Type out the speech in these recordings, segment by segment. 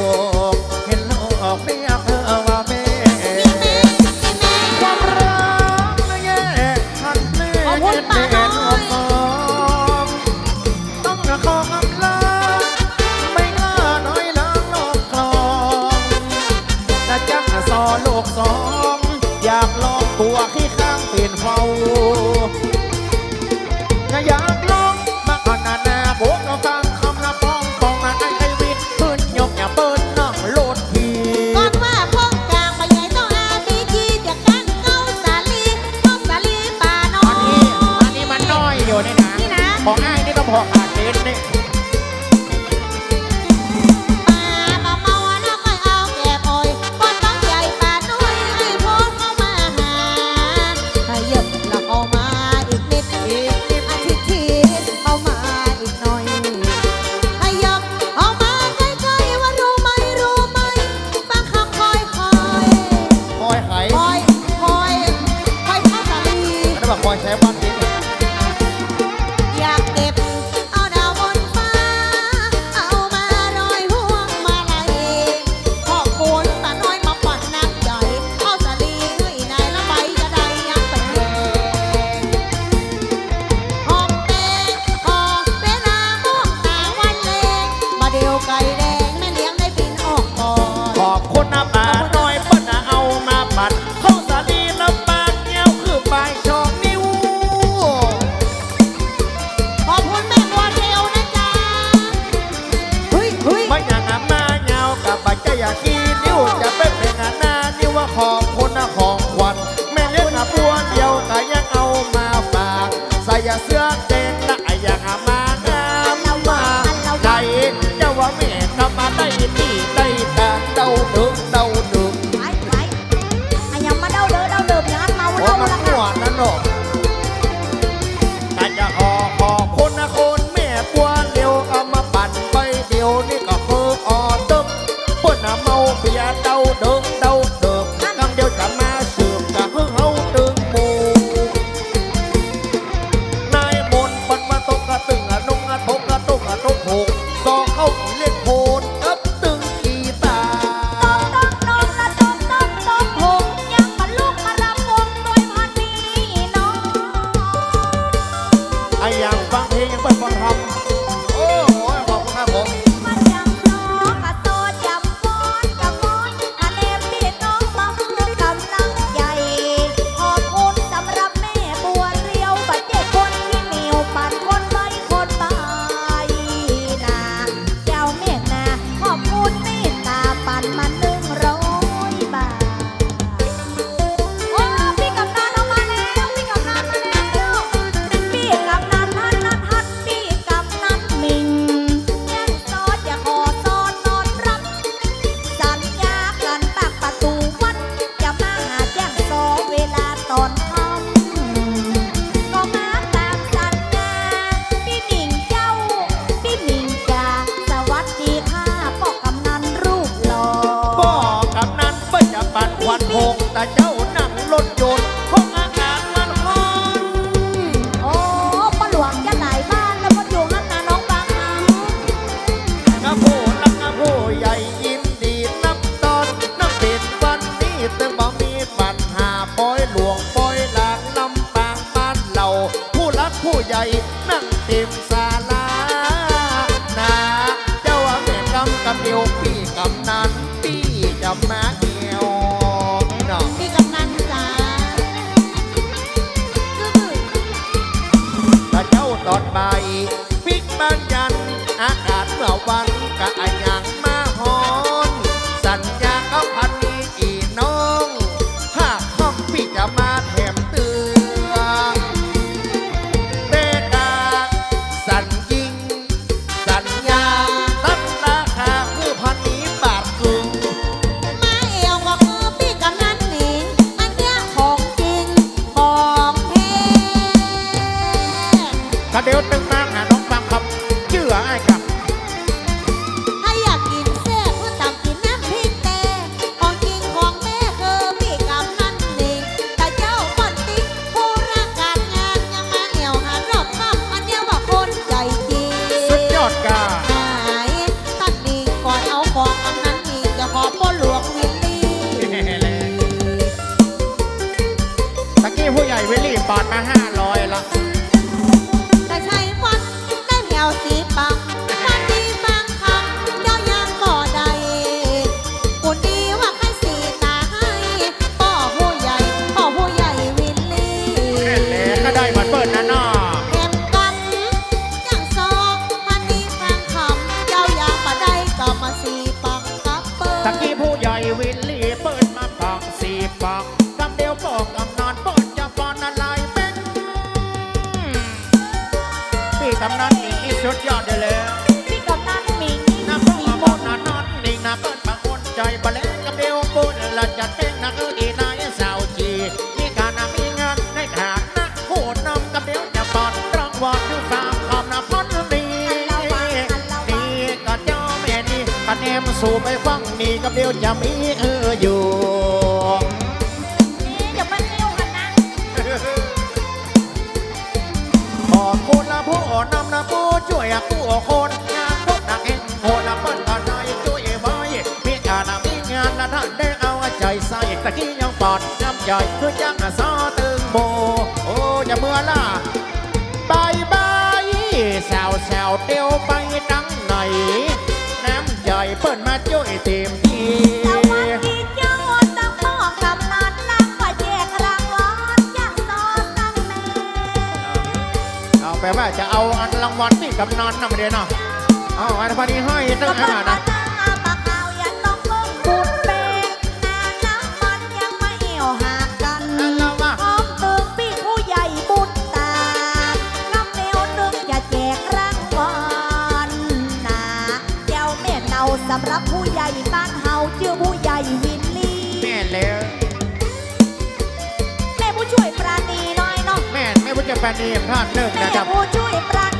amor. อดใบพิกบ้านยัน อากาศเมื่อวันกะอันยัง ปอนมาห้าร้อยละแต่ใช้ฟันได้แถวสีปังฟันดีบางคำเจ้ายังบ่ได้กูดีว่าใครสีตาให้ป่อผู้ใหญ่ป่อผู้ใหญ่วินลี่แค่แหลก็ได้มาเปิดนะนแข่กันจังซองฟันดีบางคำเจ้ายังบ่ได้ก็มาสีปังกับเปิดตะกี้ผู้ใหญ่วินลี สู่ไปฟังนี่กับเดียวจะมีเอออยู่นี่เดี๋ยวมาเที่ยวกันนะขอบคุณละผู้นำนะผู้ช่วยผู้คนงานพบนักเองโหนะเปิ้นตอนายช่วยไว้มีกานมีงานนะท่านได้เอาใจใส่ตะกี้ยังปอดน้ำใจคือจังนะซอตึงโบโอ้จะเมื่อล่ะบายบายแซวแซวเตียวไปดังไหน เปิ้นมาช่วยเต็มที่สวัสดีเจ้าตั้งพ่อกำนันนั่งมาแจกรางวัลอย่างซอตั้งแม่เอาแปลว่าจะเอาอันรางวัลที่กำนันนะไม่ได้เนาะเอาอันพอดีให้ตั้ก็งขเพิ่งนาดมานะ สำหรับผู้ใหญ่บ้านเฮาชื่อผู้ใหญ่วินลี่ แม่แล้ว แม่ผู้ช่วยปราณีน้อยเนาะแม่ไม่พูดจะแฟนนี่ท่านหนึ่งแม่นะครับ ผู้ช่วยปราณี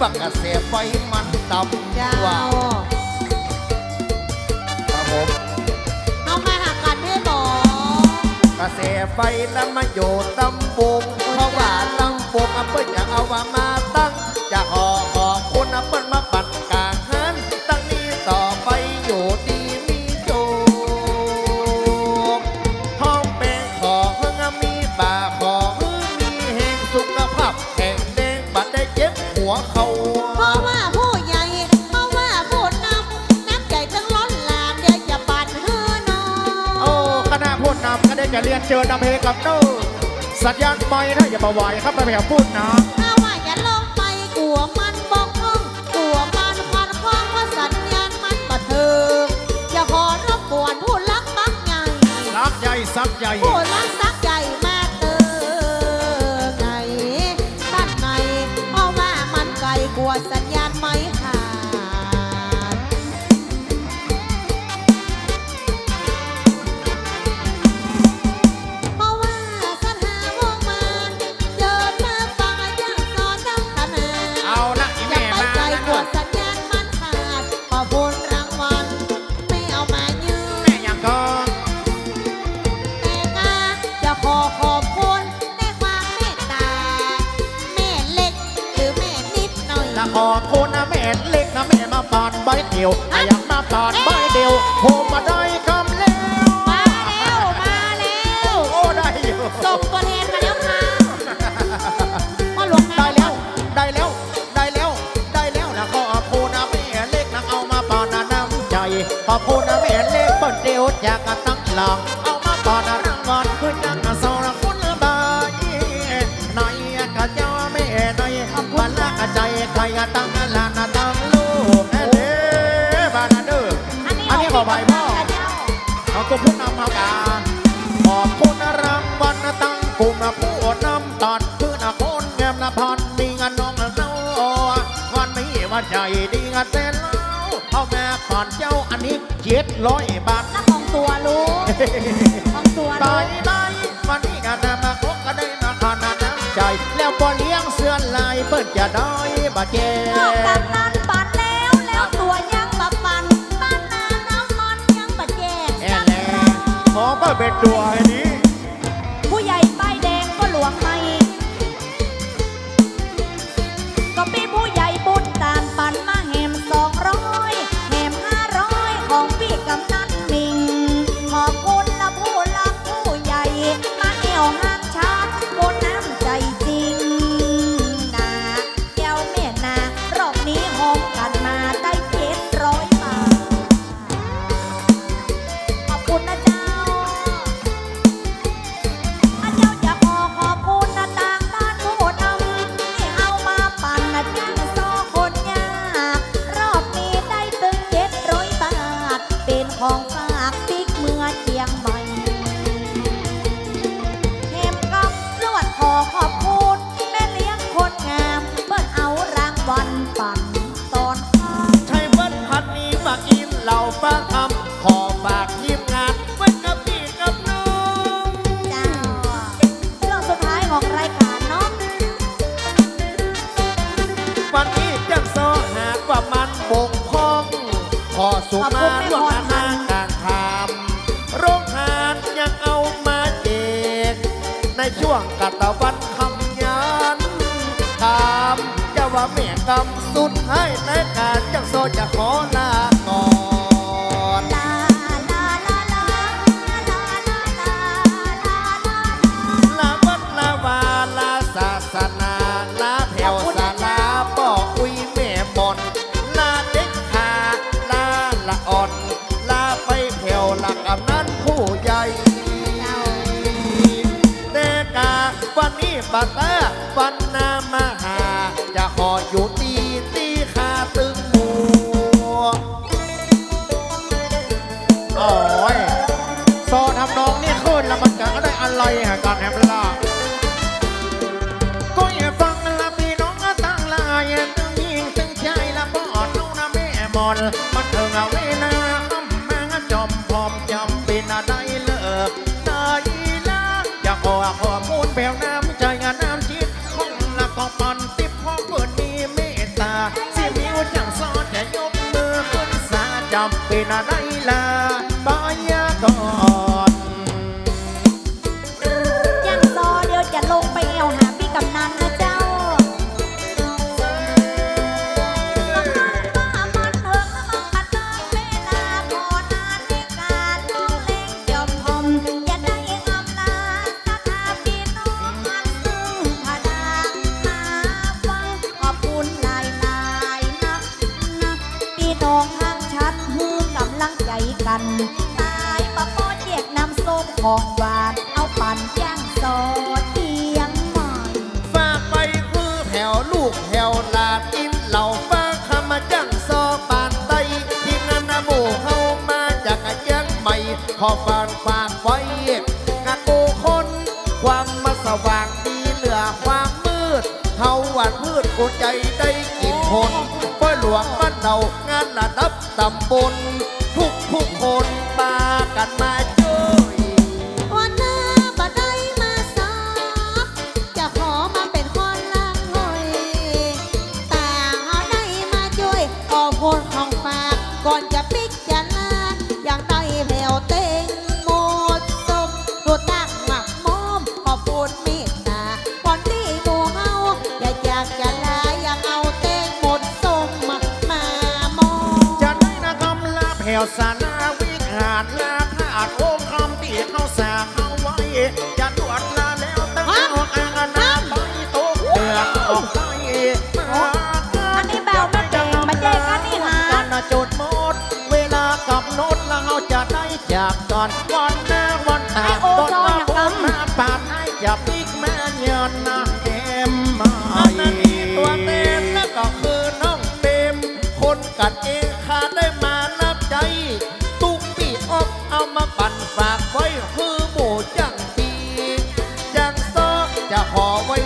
เสียงปักกระแสไฟมันต่ำเจ้ากว่าครับผมเอามาหากันด้วยหมอกระแสไฟแล้วมาอยู่ตำบงเพราะว่าตำบงอะเปิ้นอยากเอาว่ามา เรียนเจอนำเพกับโน้สัญญาณไม่ถ้าอย่ามาไหวครับไปแบบพูดนะถ้าว่าอย่าลงไปกลัวมันบกพร่องกลัวมันควันคว้างเพราะสัญญาณมันบันเทิงอย่าขอรบกวนผู้รักบักใหญ่รักใหญ่สักใหญ่ผู้รักสักใหญ่มาเตอไงบ้านไหนเพราะว่ามันไกลกว่าสัญญาณไม่ กันตั้งหลังเอามาปอนนะรางวัลคือยังสองคุณบายในกะเจ้าแม่ในบัลลักใจใครก็ตั้งลานนะตั้งลูกเด้บานาเด้ออันนี้อันนี้ขอใบพ่อเจ้าเอาก็ผู้นำเอากาขอบคุณรางวัลตั้งกลุ่มผู้นำตอนพื้นคนแงมละพรมีเงานน้องเนาวันนี้วันใจดีงานแต่เล่าเอาแม่ก่อนเจ้าอันนี้เจ็ดร้อยบาท น้ำของตัวรู้ของตัวบารู้ยบายวันนี้ก็ได้มาคบก็ได้มาขนาดน้ำใจ แล้วพอเลี้ยงเสื้อลายเปิ้นจะได้บาเจ็นอกจากบนั้นปัดแล้วแล้วตัวยังบะปันบ้านนาน้ำมันยังบะแจกแอนแลขอเปิดเป็นตัวให้ ตะวัน บักแต้ฟัน nada. ขอฝักฝากไว้กะกูคนความมาสว่างดีเหลือความมืดเฮาหวันพืชกูใจได้กินคนป้อยหลวงบ้านเรางานระดับตำบลทุกทุกคนมากันมา วสานาวิหารนาธาตุโอมคำตีเขาสาเขาไว้จาตรวจลาแล้วตั้งออกอางน้ไปตกเดือดออกไปอันนี้แบวมัเด็กมัเด็กอันนี้หากันจดหมด เวลากับโนดเราจะได้จากกันวันหน้าวันตาต้น จะขอไว้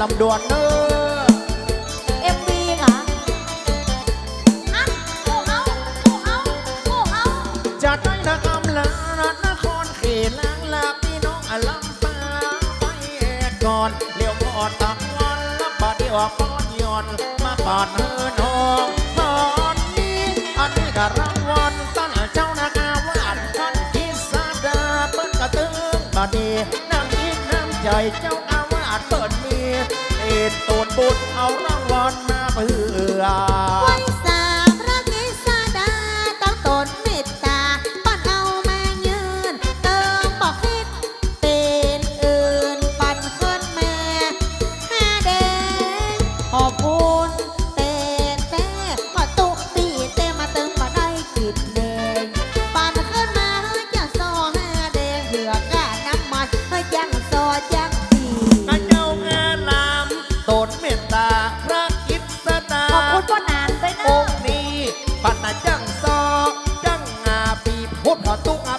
ลำดวนเนอเอ็มวีเหรออันโอ้เอาโอ้เอาโอ้เอาจัดให้นะคำลานครเขตลางลาพี่น้องอลัมปาไปแอกก่อนเลี้ยวพอดตะวันแล้วบาดเดียวปอดย้อนมาปาดเฮินหองตอนนี้อันนี้ก็รางวัลตั้งเจ้านางาวาดคนกิสาดาเปิ้ลกระตึงบาดีนั่งยิ้มน้ำใจเจ้าอาวาสเปิด ตูนบุญเอารางวัลมาเพื่อ นะจังซอจังอาปีพุทธตุกอา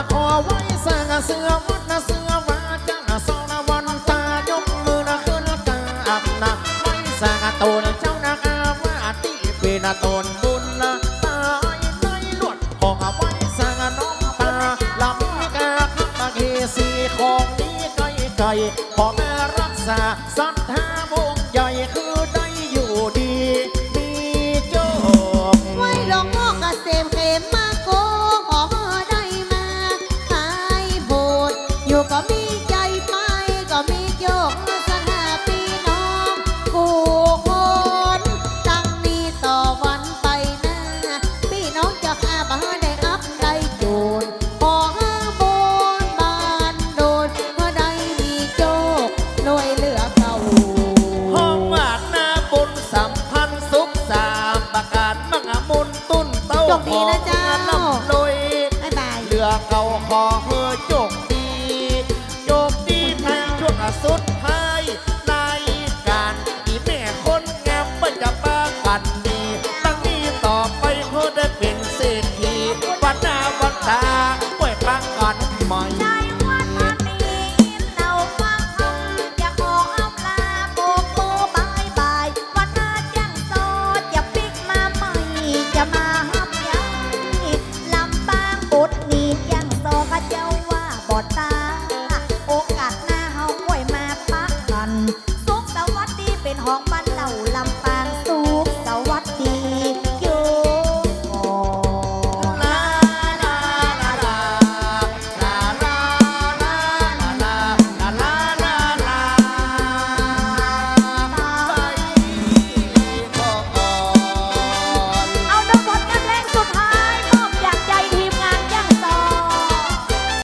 จะขอไว้สร้างเสื้อวัดนะเสื้อวาจังสองนะวันตายกมือนะขึ้นกับนะไว้สร้างตนเจ้านะอาวาตีปีนะตนบุญนะตายในลวดขอไว้สร้างน้องตาลำกาข้บตะเคีสีของนี้ไก่ไก่ขอแม่รักษาสัทธา